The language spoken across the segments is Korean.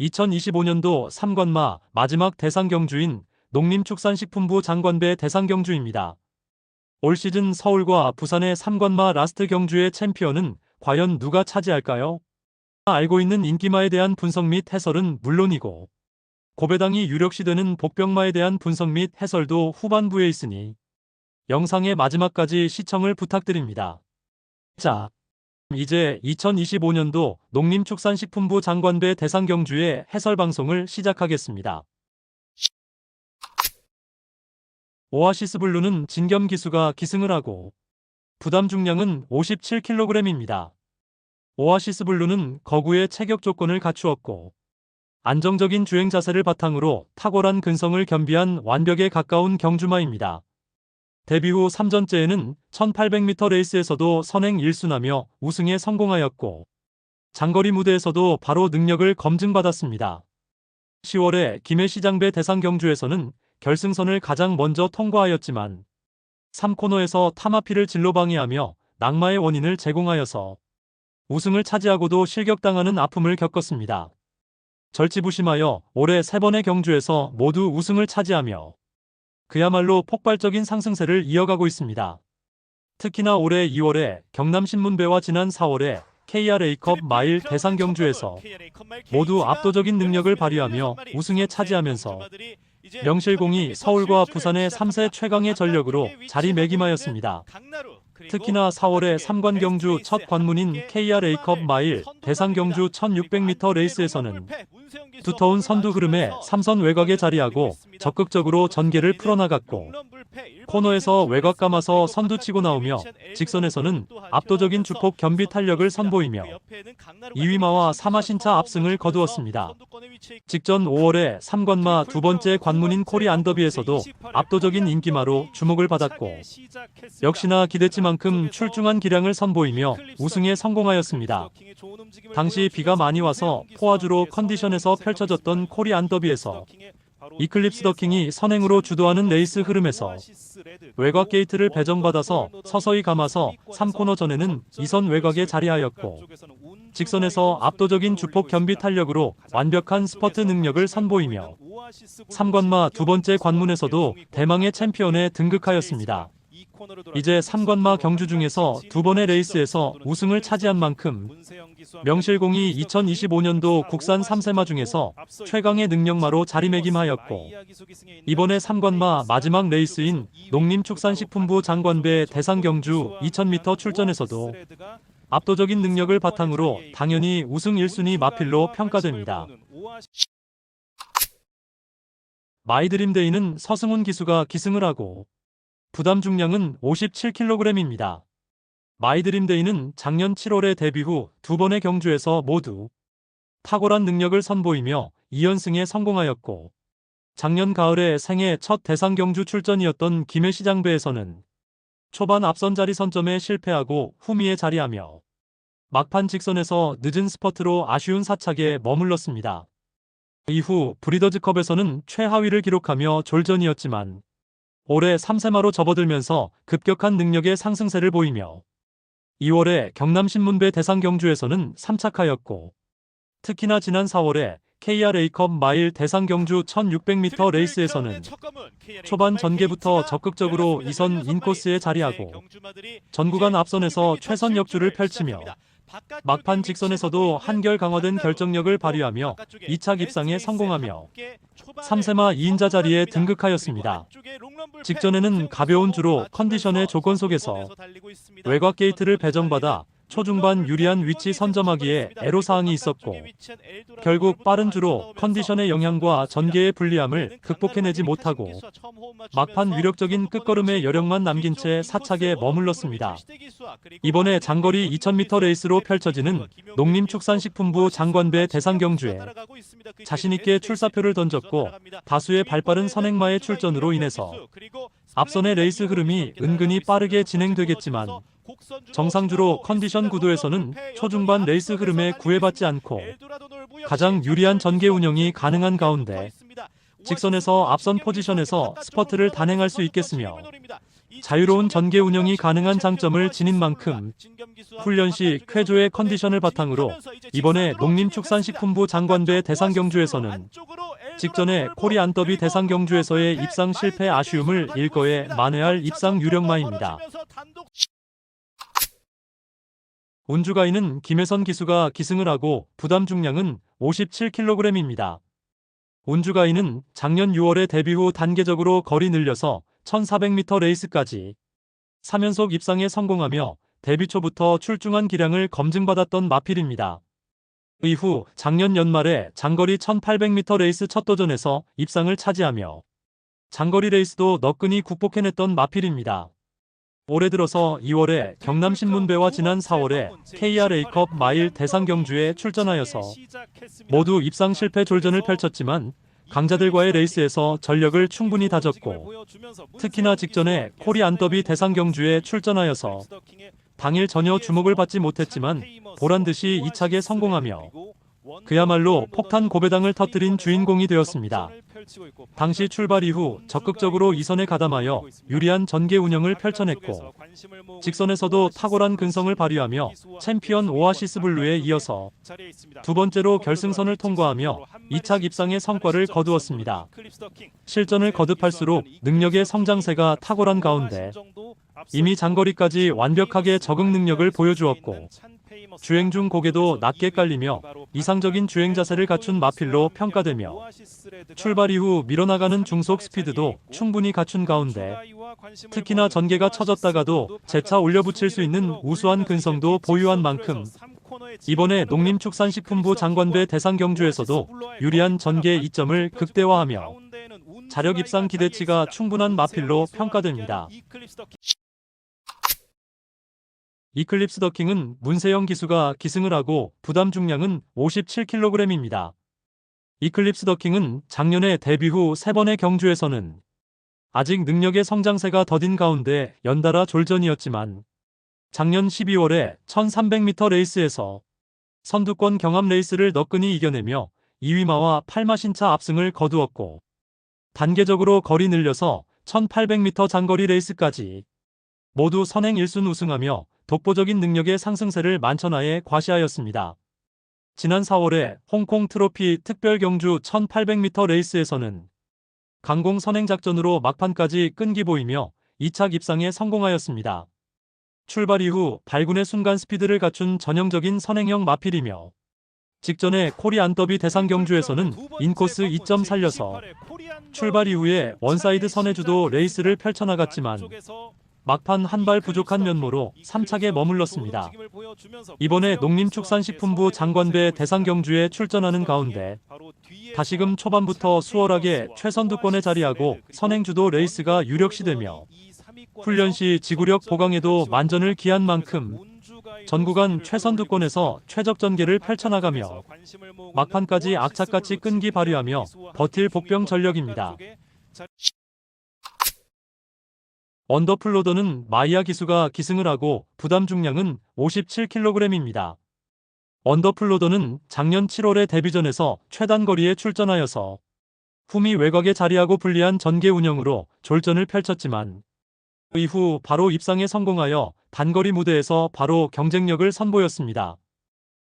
2025년도 3관마 마지막 대상 경주인 농림축산식품부 장관배 대상 경주입니다. 올 시즌 서울과 부산의 3관마 라스트 경주의 챔피언은 과연 누가 차지할까요? 알고 있는 인기마에 대한 분석 및 해설은 물론이고 고배당이 유력시되는 복병마에 대한 분석 및 해설도 후반부에 있으니 영상의 마지막까지 시청을 부탁드립니다. 자, 이제 2025년도 농림축산식품부 장관배 대상 경주의 해설 방송을 시작하겠습니다. 오아시스 블루는 진겸 기수가 기승을 하고 부담 중량은 57kg입니다. 오아시스 블루는 거구의 체격 조건을 갖추었고 안정적인 주행 자세를 바탕으로 탁월한 근성을 겸비한 완벽에 가까운 경주마입니다. 데뷔 후 3전째에는 1800m 레이스에서도 선행 1순하며 우승에 성공하였고 장거리 무대에서도 바로 능력을 검증받았습니다. 10월에 김해시장배 대상 경주에서는 결승선을 가장 먼저 통과하였지만 3코너에서 타마피를 진로 방해하며 낙마의 원인을 제공하여서 우승을 차지하고도 실격당하는 아픔을 겪었습니다. 절치부심하여 올해 세 번의 경주에서 모두 우승을 차지하며 그야말로 폭발적인 상승세를 이어가고 있습니다. 특히나 올해 2월에 경남신문배와 지난 4월에 KRA컵 마일 대상 경주에서 모두 압도적인 능력을 발휘하며 우승에 차지하면서 명실공히 서울과 부산의 3세 최강의 전력으로 자리매김하였습니다. 특히나 4월에 3관 경주 첫 관문인 KRA컵 마일 대상 경주 1600m 레이스에서는 두터운 선두 흐름에 3선 외곽에 자리하고 적극적으로 전개를 풀어나갔고 코너에서 외곽 감아서 선두 치고 나오며 직선에서는 압도적인 주폭 겸비 탄력을 선보이며 2위마와 3마신차 압승을 거두었습니다. 직전 5월에 3관마 두 번째 관문인 코리 안더비에서도 압도적인 인기마로 주목을 받았고 역시나 기대치만큼 출중한 기량을 선보이며 우승에 성공하였습니다. 당시 비가 많이 와서 포화주로 컨디션에서 펼쳐졌던 코리 안더비에서 이클립스 더킹이 선행으로 주도하는 레이스 흐름에서 외곽 게이트를 배정받아서 서서히 감아서 3코너 전에는 2선 외곽에 자리하였고 직선에서 압도적인 주폭 겸비 탄력으로 완벽한 스퍼트 능력을 선보이며 3관마 두 번째 관문에서도 대망의 챔피언에 등극하였습니다. 이제 3관마 경주 중에서 두 번의 레이스에서 우승을 차지한 만큼 명실공히 2025년도 국산 3세마 중에서 최강의 능력마로 자리매김하였고 이번에 3관마 마지막 레이스인 농림축산식품부 장관배 대상 경주 2000m 출전에서도 압도적인 능력을 바탕으로 당연히 우승 1순위 마필로 평가됩니다. 마이드림데이는 서승훈 기수가 기승을 하고 부담 중량은 57kg입니다. 마이드림데이는 작년 7월에 데뷔 후 두 번의 경주에서 모두 탁월한 능력을 선보이며 2연승에 성공하였고 작년 가을에 생애 첫 대상 경주 출전이었던 김해시장배에서는 초반 앞선 자리 선점에 실패하고 후미에 자리하며 막판 직선에서 늦은 스퍼트로 아쉬운 사착에 머물렀습니다. 이후 브리더즈컵에서는 최하위를 기록하며 졸전이었지만 올해 3세마로 접어들면서 급격한 능력의 상승세를 보이며 2월에 경남신문배 대상 경주에서는 3착하였고 특히나 지난 4월에 KRA컵 마일 대상 경주 1600m 레이스에서는 초반 전개부터 적극적으로 2선 인코스에 자리하고 전구간 앞선에서 최선 역주를 펼치며 막판 직선에서도 한결 강화된 결정력을 발휘하며 2차 입상에 성공하며 3세마 2인자 자리에 등극하였습니다. 직전에는 가벼운 주로 컨디션의 조건 속에서 외곽 게이트를 배정받아 초중반 유리한 위치 선점하기에 애로사항이 있었고 결국 빠른 주로 컨디션의 영향과 전개의 불리함을 극복해내지 못하고 막판 위력적인 끝걸음의 여력만 남긴 채 사착에 머물렀습니다. 이번에 장거리 2000m 레이스로 펼쳐지는 농림축산식품부 장관배 대상 경주에 자신있게 출사표를 던졌고 다수의 발빠른 선행마의 출전으로 인해서 앞선의 레이스 흐름이 은근히 빠르게 진행되겠지만 정상주로 컨디션 구도에서는 초중반 레이스 흐름에 구애받지 않고 가장 유리한 전개 운영이 가능한 가운데 직선에서 앞선 포지션에서 스퍼트를 단행할 수 있겠으며 자유로운 전개 운영이 가능한 장점을 지닌 만큼 훈련 시 쾌조의 컨디션을 바탕으로 이번에 농림축산식품부 장관배 대상 경주에서는 직전에 코리 안 더비 대상 경주에서의 입상 실패 아쉬움을 일거에 만회할 입상 유력마입니다. 운주가이는 김혜선 기수가 기승을 하고 부담 중량은 57kg입니다. 운주가이는 작년 6월에 데뷔 후 단계적으로 거리 늘려서 1400m 레이스까지 3연속 입상에 성공하며 데뷔 초부터 출중한 기량을 검증받았던 마필입니다. 이후 작년 연말에 장거리 1800m 레이스 첫 도전에서 입상을 차지하며 장거리 레이스도 너끈히 국복해냈던 마필입니다. 올해 들어서 2월에 경남신문배와 지난 4월에 KRA컵 마일 대상 경주에 출전하여서 모두 입상 실패 졸전을 펼쳤지만 강자들과의 레이스에서 전력을 충분히 다졌고 특히나 직전에 코리 안더비 대상 경주에 출전하여서 당일 전혀 주목을 받지 못했지만 보란 듯이 2착에 성공하며 그야말로 폭탄 고배당을 터뜨린 주인공이 되었습니다. 당시 출발 이후 적극적으로 이선에 가담하여 유리한 전개 운영을 펼쳐냈고 직선에서도 탁월한 근성을 발휘하며 챔피언 오아시스 블루에 이어서 두 번째로 결승선을 통과하며 2착 입상의 성과를 거두었습니다. 실전을 거듭할수록 능력의 성장세가 탁월한 가운데 이미 장거리까지 완벽하게 적응 능력을 보여주었고 주행 중 고개도 낮게 깔리며 이상적인 주행 자세를 갖춘 마필로 평가되며 출발 이후 밀어나가는 중속 스피드도 충분히 갖춘 가운데 특히나 전개가 처졌다가도 재차 올려붙일 수 있는 우수한 근성도 보유한 만큼 이번에 농림축산식품부 장관배 대상 경주에서도 유리한 전개 이점을 극대화하며 자력 입상 기대치가 충분한 마필로 평가됩니다. 이클립스 더킹은 문세영 기수가 기승을 하고 부담 중량은 57kg입니다. 이클립스 더킹은 작년에 데뷔 후세 번의 경주에서는 아직 능력의 성장세가 더딘 가운데 연달아 졸전이었지만 작년 12월에 1300m 레이스에서 선두권 경합 레이스를 너끈히 이겨내며 2위마와 8마신차 압승을 거두었고 단계적으로 거리 늘려서 1800m 장거리 레이스까지 모두 선행 1순 우승하며 독보적인 능력의 상승세를 만천하에 과시하였습니다. 지난 4월에 홍콩 트로피 특별 경주 1800m 레이스에서는 강공 선행 작전으로 막판까지 끈기 보이며 2착 입상에 성공하였습니다. 출발 이후 발군의 순간 스피드를 갖춘 전형적인 선행형 마필이며 직전에 코리 안 더비 대상 경주에서는 인코스 2점 살려서 출발 이후에 원사이드 선해주도 레이스를 펼쳐나갔지만 막판 한 발 부족한 면모로 3착에 머물렀습니다. 이번에 농림축산식품부 장관배 대상 경주에 출전하는 가운데 다시금 초반부터 수월하게 최선두권에 자리하고 선행주도 레이스가 유력시되며 훈련 시 지구력 보강에도 만전을 기한 만큼 전 구간 최선두권에서 최적 전개를 펼쳐나가며 막판까지 악착같이 끈기 발휘하며 버틸 복병 전력입니다. 언더플로더는 마이야 기수가 기승을 하고 부담 중량은 57kg입니다. 언더플로더는 작년 7월에 데뷔전에서 최단 거리에 출전하여서 품위 외곽에 자리하고 불리한 전개 운영으로 졸전을 펼쳤지만 이후 바로 입상에 성공하여 단거리 무대에서 바로 경쟁력을 선보였습니다.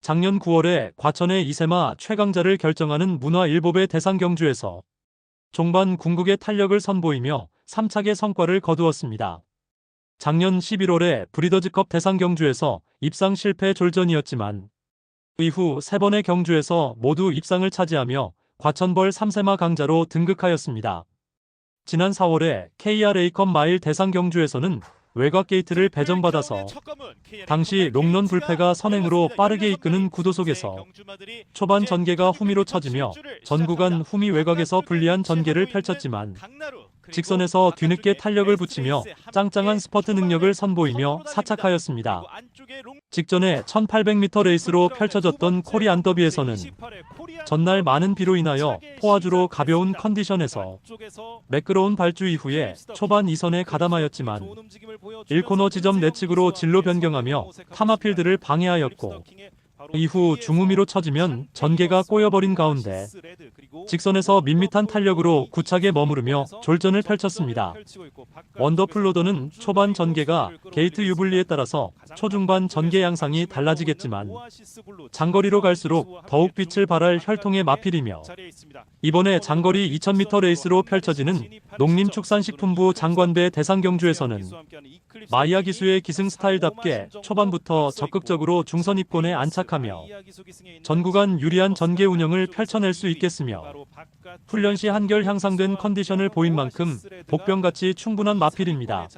작년 9월에 과천의 이세마 최강자를 결정하는 문화일보배 대상 경주에서 종반 궁극의 탄력을 선보이며 3착의 성과를 거두었습니다. 작년 11월에 브리더즈컵 대상 경주에서 입상 실패 졸전이었지만 이후 세 번의 경주에서 모두 입상을 차지하며 과천벌 3세마 강자로 등극하였습니다. 지난 4월에 KRA컵 마일 대상 경주에서는 외곽 게이트를 배정받아서 당시 롱런 불패가 선행으로 빠르게 이끄는 구도 속에서 초반 전개가 후미로 쳐지며 전 구간 후미 외곽에서 불리한 전개를 펼쳤지만 직선에서 뒤늦게 탄력을 붙이며 짱짱한 스퍼트 능력을 선보이며 사착하였습니다. 직전에 1800m 레이스로 펼쳐졌던 코리 안 더비에서는 전날 많은 비로 인하여 포화주로 가벼운 컨디션에서 매끄러운 발주 이후에 초반 2선에 가담하였지만 1코너 지점 내측으로 진로 변경하며 타마필드를 방해하였고 이후 중후미로 쳐지면 전개가 꼬여버린 가운데 직선에서 밋밋한 탄력으로 구착에 머무르며 졸전을 펼쳤습니다. 원더풀로더는 초반 전개가 게이트 유불리에 따라서 초중반 전개 양상이 달라지겠지만 장거리로 갈수록 더욱 빛을 발할 혈통의 마필이며 이번에 장거리 2000m 레이스로 펼쳐지는 농림축산식품부 장관배 대상 경주에서는 마이야 기수의 기승 스타일답게 초반부터 적극적으로 중선 입권에 안착 하며 전 구간 유리한 전개 운영을 펼쳐낼 수 있겠으며 훈련 시 한결 향상된 컨디션을 보인 만큼 복병같이 충분한 마필입니다.